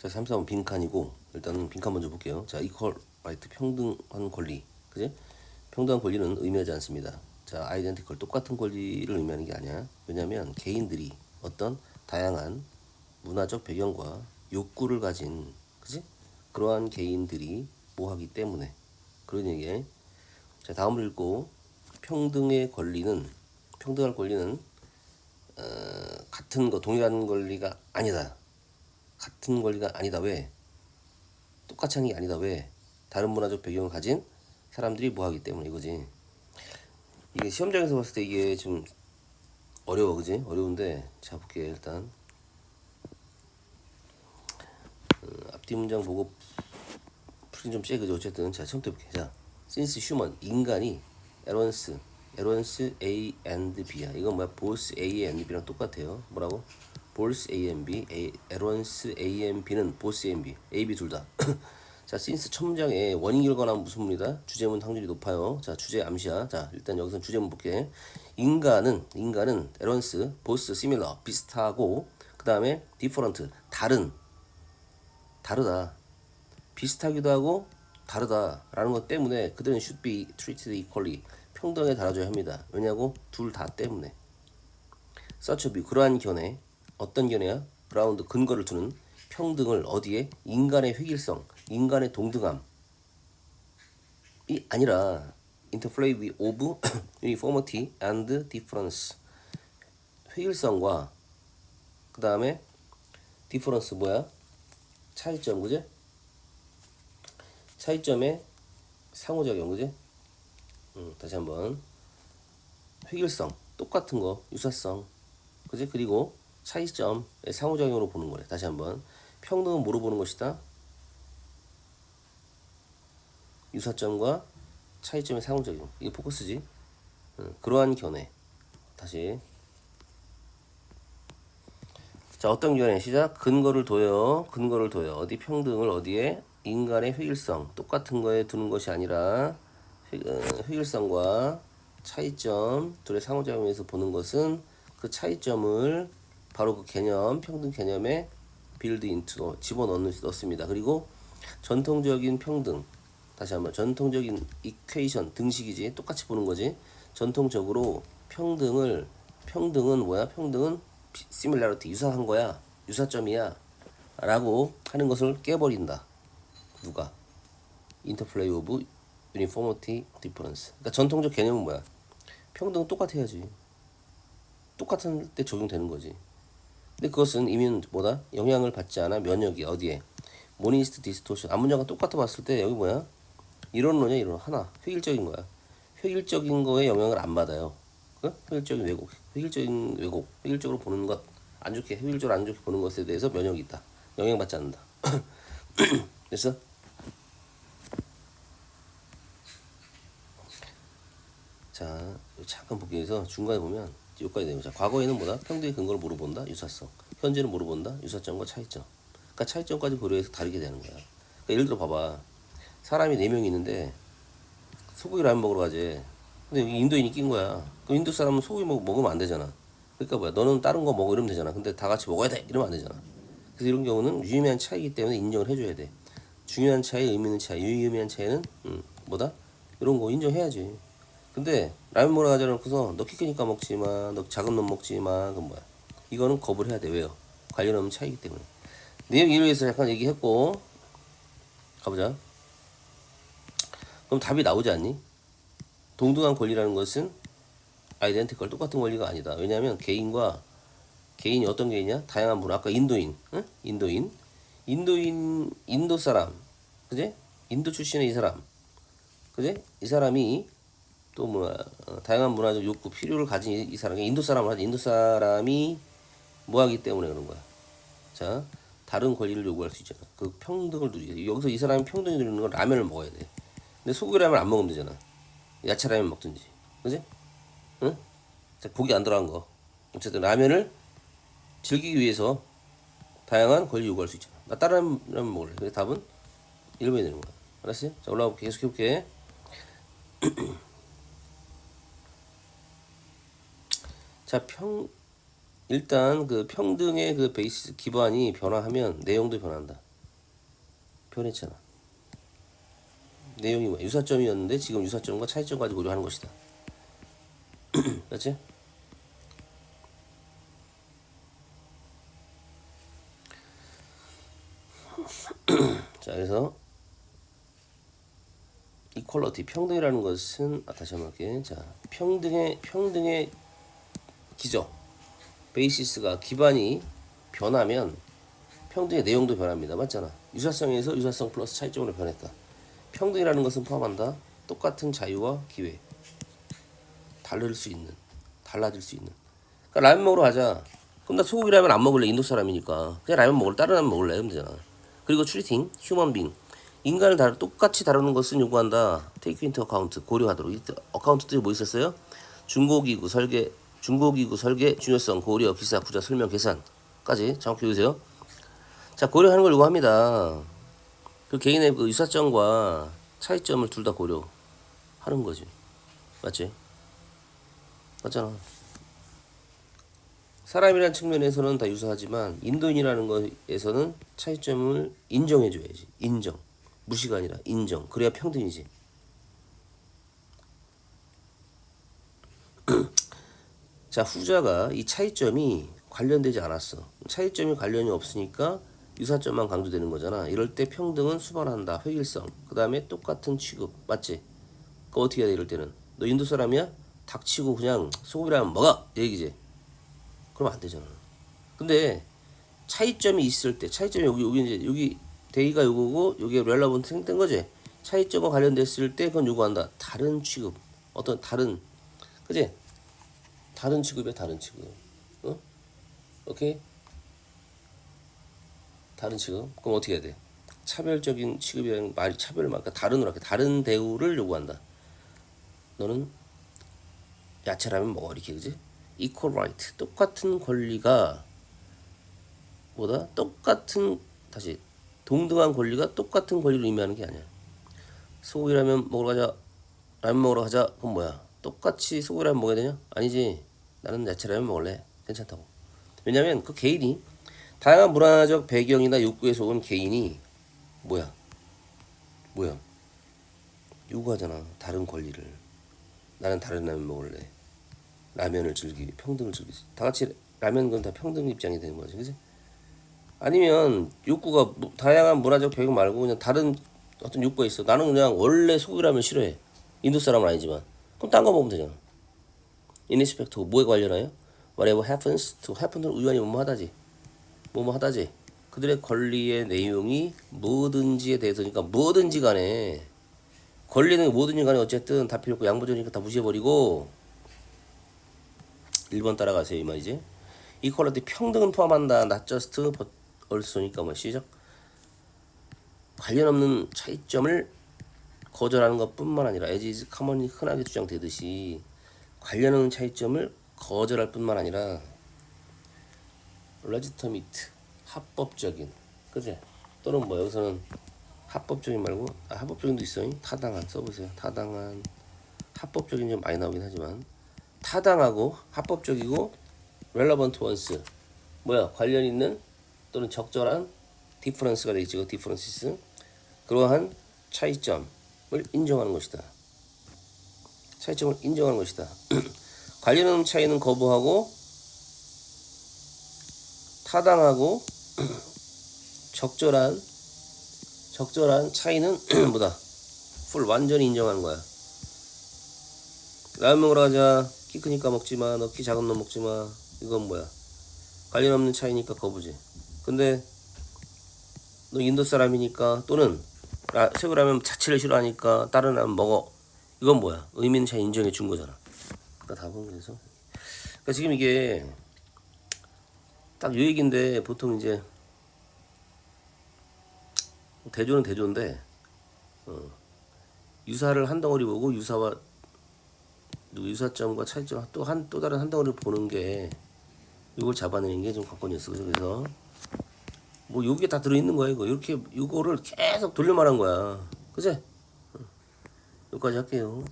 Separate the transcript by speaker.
Speaker 1: 자, 3, 4번 빈칸이고 일단은 빈칸 먼저 볼게요. 자, 라이트 평등한 권리. 그지? 평등한 권리는 의미하지 않습니다. 자, 아이덴티컬 똑같은 권리를 의미하는 게 아니야. 왜냐면 개인들이 어떤 다양한 문화적 배경과 욕구를 가진 그지? 그러한 개인들이 뭐하기 때문에 그런 얘기에 자, 다음을 읽고 평등의 권리는 평등할 권리는 어, 같은 거 동일한 권리가 아니다. 같은 권리가 아니다. 왜? 똑같이 하는 게 아니다. 왜? 다른 문화적 배경을 가진 사람들이 뭐 하기 때문에 이거지. 이게 시험장에서 봤을 때 이게 좀 어려워, 그지? 어려운데 자 볼게 일단 어, 앞뒤 문장 보고 풀긴 좀 쎄, 그죠? 어쨌든 자 처음부터 볼게. 자, since human 인간이 에런스 에런스 A and B야. 이건 뭐야? both A and B랑 똑같아요. 뭐라고? Both A and B, A, 에런스 A and B는 both A and B, A, B 둘 다. 자, since 첫 문장에 원인 결과는 무슨 문이다? 주제문 확률이 높아요. 자, 주제 암시야. 자, 일단 여기서 주제문 볼게. 인간은 인간은 에런스, both similar 비슷하고 그 다음에 different 다른 다르다. 비슷하기도 하고 다르다라는 것 때문에 그들은 should be treated equally 평등하게 달아줘야 합니다. 왜냐고 둘 다 때문에. such a view 그러한 견해 어떤 견해야? 브라운드 근거를 두는 평등을 어디에 인간의 획일성, 인간의 동등함이 아니라 interplay of uniformity and difference 획일성과 그 다음에 difference 뭐야? 차이점 그지? 차이점의 상호작용 그지? 음, 다시 한번 획일성 똑같은 거 유사성 그지? 그리고 차이점의 상호작용으로 보는 거래. 다시 한번. 평등은 뭐로 보는 것이다? 유사점과 차이점의 상호작용. 이게 포커스지? 음, 그러한 견해. 다시. 자 어떤 견해? 시작. 근거를 둬요. 근거를 둬요. 어디 평등을 어디에? 인간의 획일성. 똑같은 거에 두는 것이 아니라 획- 어, 획일성과 차이점 둘의 상호작용에서 보는 것은 그 차이점을 바로 그 개념 평등 개념에 빌드 인투 집어넣는 넣습니다. 그리고 전통적인 평등 다시 한번 전통적인 이퀘이션 등식이지 똑같이 보는 거지. 전통적으로 평등을 평등은 뭐야? 평등은 시밀라리티 유사한 거야 유사점이야 라고 하는 것을 깨버린다. 누가? 인터플레이 오브 유니포머티 디퍼런스 그러니까 전통적 개념은 뭐야? 평등은 똑같아야지. 똑같은 때 적용되는 거지 근데 그것은 이미 뭐다? 영향을 받지 않아? 면역이 어디에? 모니스트 디스토션. 앞문장과 똑같아 봤을 때 여기 뭐야? 이론론이야 이론 하나 획일적인 거야. 획일적인 거에 영향을 안 받아요. 그? 획일적인 왜곡. 획일적인 왜곡. 획일적으로 보는 것 안 좋게 획일적으로 안 좋게 보는 것에 대해서 면역이 있다. 영향받지 않는다. 됐어? 자 잠깐 보기 위해서 중간에 보면 되는 자 과거에는 뭐다? 평등의 근거를 물어본다? 유사성. 현재는 물어본다? 유사점과 차이점. 그러니까 차이점까지 고려해서 다르게 되는 거야. 그러니까 예를 들어 봐봐. 사람이 네 명이 있는데 소고기 라면 먹으러 가지. 근데 인도인이 낀 거야. 그 인도 사람은 소고기 먹, 먹으면 안 되잖아. 그러니까 뭐야? 너는 다른 거 먹어 이러면 되잖아. 근데 다 같이 먹어야 돼. 이러면 안 되잖아. 그래서 이런 경우는 유의미한 차이기 때문에 인정을 해줘야 돼. 중요한 차이 의미 있는 차이 유의미한 차이는 음, 뭐다? 이런 거 인정해야지. 근데 라면 먹으러 가자 놓고서 너 키 크니까 먹지 마. 너 작은 놈 먹지 마. 그건 뭐야? 이거는 거부를 해야 돼. 왜요? 관련 없는 차이기 때문에. 내용 이론에서 약간 얘기했고 가보자. 그럼 답이 나오지 않니? 동등한 권리라는 것은 아이덴티컬 똑같은 권리가 아니다. 왜냐하면 개인과 개인이 어떤 개인이야? 다양한 문화. 아까 인도인, 응? 인도인, 인도인, 인도 사람, 그지? 인도 출신의 이 사람, 그지? 이 사람이 또 뭐야 어, 다양한 문화적 욕구 필요를 가진 이, 이 사람이 인도 사람을 하지. 인도 사람이 뭐하기 때문에 그런 거야? 자 다른 권리를 요구할 수 있잖아. 그 평등을 누리지 여기서 이 사람이 평등을 누리는 건 라면을 먹어야 돼. 근데 소고기 라면 안 먹으면 되잖아. 야채 라면 먹든지. 그지? 응? 자, 고기 안 들어간 거. 어쨌든 라면을 즐기기 위해서 다양한 권리 요구할 수 있잖아. 나 다른 라면 먹을래. 그래서 답은 1번이 되는 거야. 알았어요? 자 올라가 볼게. 계속 해볼게 자, 평 일단 그 평등의 그 베이스 기반이 변화하면 내용도 변한다. 변했잖아. 내용이 뭐야? 유사점이었는데 지금 유사점과 차이점까지 고려하는 것이다. 맞지? 자, 그래서 이퀄러티 평등이라는 것은 아, 다시 한번 할게. 자, 평등의 평등의 기저 베이시스가 기반이 변하면 평등의 내용도 변합니다. 맞잖아. 유사성에서 유사성 플러스 차이점으로 변했다. 평등이라는 것은 포함한다. 똑같은 자유와 기회. 다를 수 있는, 달라질 수 있는. 그러니까 라면 먹으러 가자. 그럼 나 소고기 라면 안 먹을래. 인도 사람이니까. 그냥 라면 먹을 다른 라면 먹을래. 그러면 되잖아. 그리고 트리팅, 휴먼 빙. 인간을 다 똑같이 다루는 것은 요구한다. 테이크 인트 어카운트 고려하도록. 이때 어카운트들이 뭐 있었어요? 중고기구 설계, 중고기구 설계, 중요성, 고려, 기사, 구자, 설명, 계산까지 정확히 보세요. 자 고려하는 걸 요구합니다. 그 개인의 그 유사점과 차이점을 둘 다 고려하는 거지. 맞지? 맞잖아. 사람이라는 측면에서는 다 유사하지만 인도인이라는 것에서는 차이점을 인정해줘야지. 인정. 무시가 아니라 인정. 그래야 평등이지. 자 후자가 이 차이점이 관련되지 않았어. 차이점이 관련이 없으니까 유사점만 강조되는 거잖아. 이럴 때 평등은 수반한다. 획일성. 그 다음에 똑같은 취급. 맞지? 그 어떻게 해야 돼 이럴 때는? 너 인도 사람이야? 닥치고 그냥 소고기라면 먹어! 이 얘기지. 그러면 안 되잖아. 근데 차이점이 있을 때 차이점이 여기 여기 이제 여기 대의가 요거고 여기 렐러번트 생긴 거지. 차이점과 관련됐을 때 그건 요구한다. 다른 취급. 어떤 다른 그지? 다른 취급이야 다른 취급. 어? 오케이? 다른 취급. 그럼 어떻게 해야 돼? 차별적인 취급이라는 말이 차별을 말 그러니까 다른 그러니까 다른 대우를 요구한다. 너는 야채라면 먹어 이렇게 그지? equal right 똑같은 권리가 뭐다? 똑같은 다시 동등한 권리가 똑같은 권리를 의미하는 게 아니야. 소고기라면 먹으러 가자. 라면 먹으러 가자. 그건 뭐야? 똑같이 소고기라면 먹어야 되냐? 아니지. 나는 야채라면 먹을래. 괜찮다고. 왜냐면 그 개인이 다양한 문화적 배경이나 욕구에서 온 개인이 뭐야? 뭐야? 요구하잖아. 다른 권리를. 나는 다른 라면 먹을래. 라면을 즐기, 평등을 즐기지. 다 같이 라면 건 다 평등 입장이 되는 거지, 그지? 아니면 욕구가 뭐- 다양한 문화적 배경 말고 그냥 다른 어떤 욕구가 있어. 나는 그냥 원래 소고기라면 싫어해. 인도 사람은 아니지만. 그럼 딴 거 먹으면 되잖아. 인리스펙트 뭐에 관련하여? Whatever happens to happen은 우연히 뭐뭐 하다지. 뭐뭐 하다지. 그들의 권리의 내용이 뭐든지에 대해서니까 뭐든지 간에 권리는 뭐든지 간에 어쨌든 다 필요 없고 양보적이니까 다 무시해버리고 1번 따라가세요 이 말이지 이퀄리티 평등은 포함한다 not just but also니까 뭐 시작 관련 없는 차이점을 거절하는 것뿐만 아니라 as is commonly 흔하게 주장되듯이 관련 없는 차이점을 거절할 뿐만 아니라 legitimate 합법적인 그지 또는 뭐 여기서는 합법적인 말고 아, 합법적인도 있어요. 타당한 써보세요. 타당한 합법적인 좀 많이 나오긴 하지만. 타당하고 합법적이고 relevant ones. 뭐야? 관련 있는 또는 적절한 difference가 되겠죠 differences. 그러한 차이점을 인정하는 것이다 차이점을 인정하는 것이다 관련 없는 차이는 거부하고 타당하고 적절한 적절한 차이는 뭐다 풀 완전히 인정하는 거야 라면 먹으러 가자. 키 크니까 먹지 마. 너 키 작은 놈 먹지 마. 이건 뭐야? 관련 없는 차이니까 거부지. 근데 너 인도 사람이니까 또는 라, 새우 라면 자체를 싫어하니까 다른 라면 먹어. 이건 뭐야? 의미 있는 차이 인정해 준 거잖아. 그러니까 답은 그래서. 그러니까 지금 이게 딱 요 얘기인데 보통 이제 대조는 대조인데 어, 유사를 한 덩어리 보고 유사와 그 유사점과 차이점 또 한 또 다른 한 덩어리를 보는 게 이걸 잡아내는 게 좀 관건이었어. 그래서 뭐 여기에 다 들어 있는 거야 이거 이렇게 이거를 계속 돌려 말한 거야. 그제? 여기까지 할게요.